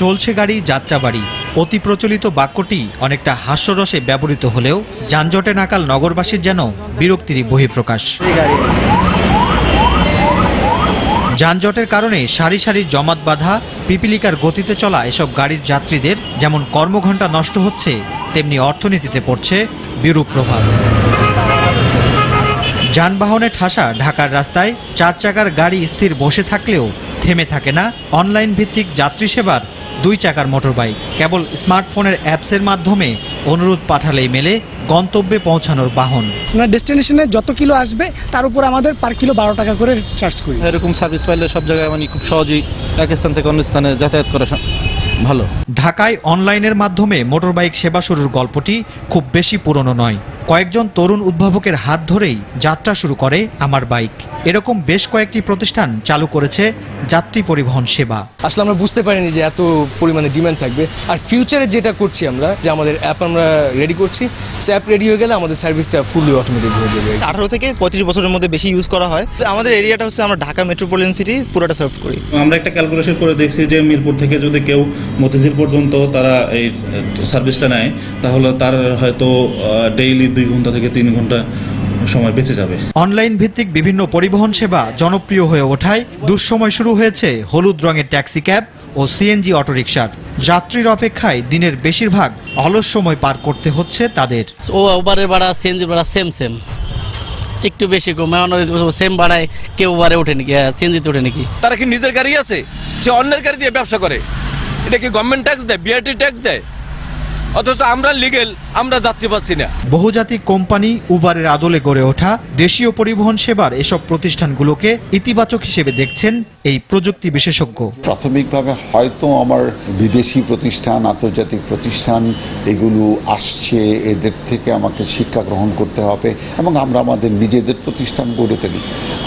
চলছে গাড়ি, যাত্রাবাড়ি। অতি প্রচলিত বাক্যটি অনেকটা হাস্যরসে ব্যবহৃত হলেও যানজটে নাকাল নগরবাসীর যেন বিরক্তিরই বহিঃপ্রকাশ। যানজটের কারণে সারি সারি জমাট বাঁধা, পিপিলিকার গতিতে চলা এসব গাড়ির যাত্রীদের যেমন কর্মঘণ্টা নষ্ট হচ্ছে, তেমনি অর্থনীতিতে পড়ছে বিরূপ প্রভাব। যানবাহনে ঠাসা ঢাকার রাস্তায় চার চাকার গাড়ি স্থির বসে থাকলেও থেমে থাকে না। অনলাইন ভিত্তিক যাত্রী সেবার দুই চাকার মোটরবাইক। কেবল স্মার্টফোনের অ্যাপসের মাধ্যমে অনুরোধ পাঠালেই মেলে গন্তব্যে পৌঁছানোর বাহন। আপনার ডেস্টিনেশনে যত কিলো আসবে তার উপর আমাদের পার কিলো বারো টাকা করে চার্জ করি। এরকম সার্ভিস পাইলে সব জায়গায় মানে খুব সহজেই এক স্থান থেকে অন্য স্থানে যাতায়াত করা ভালো। ঢাকায় অনলাইনের মাধ্যমে মোটরবাইক সেবা শুরুর গল্পটি খুব বেশি পুরনো নয়। কয়েকজন তরুণ উদ্ভাবকের হাত ধরেই যাত্রা শুরু করে আমার বাইক। এরকম বেশ কয়েকটি প্রতিষ্ঠান চালু করেছে যাত্রী পরিবহন সেবা। আসলে আমরা বুঝতে পারিনি যে এত পরিমাণে ডিমান্ড থাকবে। আর ফিউচারে যেটা করছি আমরা যে আমাদের অ্যাপ আমরা রেডি করছি সে অ্যাপ রেডি হয়ে গেলে আমাদের সার্ভিসটা ফুললি অটোমেটিক হয়ে যাবে। আঠারো থেকে পঁচিশ বছরের মধ্যে বেশি ইউজ করা হয়। তো আমাদের এরিয়াটা হচ্ছে আমরা ঢাকা মেট্রোপলিটন সিটি পুরোটা সার্ভ করি। আমরা একটা ক্যালকুলেশন করে দেখছি যে মিরপুর থেকে যদি কেউ মতিঝিল পর্যন্ত তারা এই সার্ভিসটা নেয় তাহলে তার হয়তো ডেইলি দুই ঘণ্টা থেকে তিন ঘণ্টা সময় বেঁচে যাবে। অনলাইন ভিত্তিক বিভিন্ন পরিবহন সেবা জনপ্রিয় হয়ে ওঠায়। দুঃসময় শুরু হয়েছে হলুদ রঙের ট্যাক্সি ক্যাব ও সিএনজি অটোরিকশার। যাত্রীর অপেক্ষায় দিনের বেশিরভাগ অলস সময় পার করতে হচ্ছে তাদের। ও ওভারের ভাড়া সিএনজি ভাড়া সেম সেম একটু বেশি কম সেম ভাড়ায় কেউ ওভারে ওঠে নাকি সিএনজিতে ওঠে নাকি? তারা কি নিজের গাড়ি আছে? সে অন্যের গাড়ি দিয়ে ব্যবসা করে? এটা কি গভর্নমেন্ট ট্যাক্স দেয় বিআরটি ট্যাক্স দেয়? অথচ আমরা লিগেল আমরা যাত্রী পাচ্ছি না। বহুজাতিক কোম্পানি উবারের আদলে গড়ে ওঠা দেশীয় পরিবহন সেবার এসব প্রতিষ্ঠানগুলোকে ইতিবাচক হিসেবে দেখছেন এই প্রযুক্তি বিশেষজ্ঞ। প্রাথমিকভাবে হয়তো আমার বিদেশি প্রতিষ্ঠান আন্তর্জাতিক প্রতিষ্ঠান এগুলো আসছে এদের থেকে আমাকে শিক্ষা গ্রহণ করতে হবে এবং আমরা আমাদের নিজেদের প্রতিষ্ঠান গড়ে তুলি।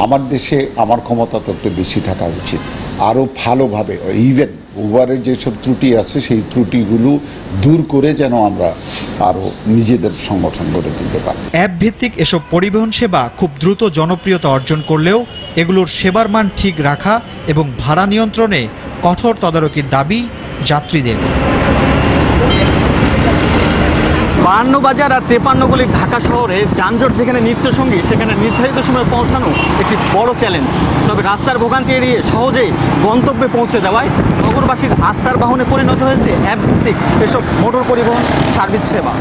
আমার দেশে আমার ক্ষমতা তো একটু বেশি থাকা উচিত। আরও ভালোভাবে ইভেন ওভারের যেসব ত্রুটি আছে, সেই ত্রুটিগুলো দূর করে যেন আমরা আরও নিজেদের সংগঠন গড়ে তুলতে পারি। অ্যাপ ভিত্তিক এসব পরিবহন সেবা খুব দ্রুত জনপ্রিয়তা অর্জন করলেও এগুলোর সেবার মান ঠিক রাখা এবং ভাড়া নিয়ন্ত্রণে কঠোর তদারকির দাবি যাত্রীদের। বাহান্ন বাজার আর তেপান্ন গলির ঢাকা শহরে যানজট যেখানে নিত্যসঙ্গী, সেখানে নির্ধারিত সময়ে পৌঁছানো একটি বড় চ্যালেঞ্জ তবে রাস্তার ভোগান্তি এড়িয়ে সহজেই গন্তব্যে পৌঁছে দেওয়ায় নগরবাসীর আস্থার বাহনে পরিণত হয়েছে অ্যাপভিত্তিক এসব মোটর পরিবহন সার্ভিস সেবা।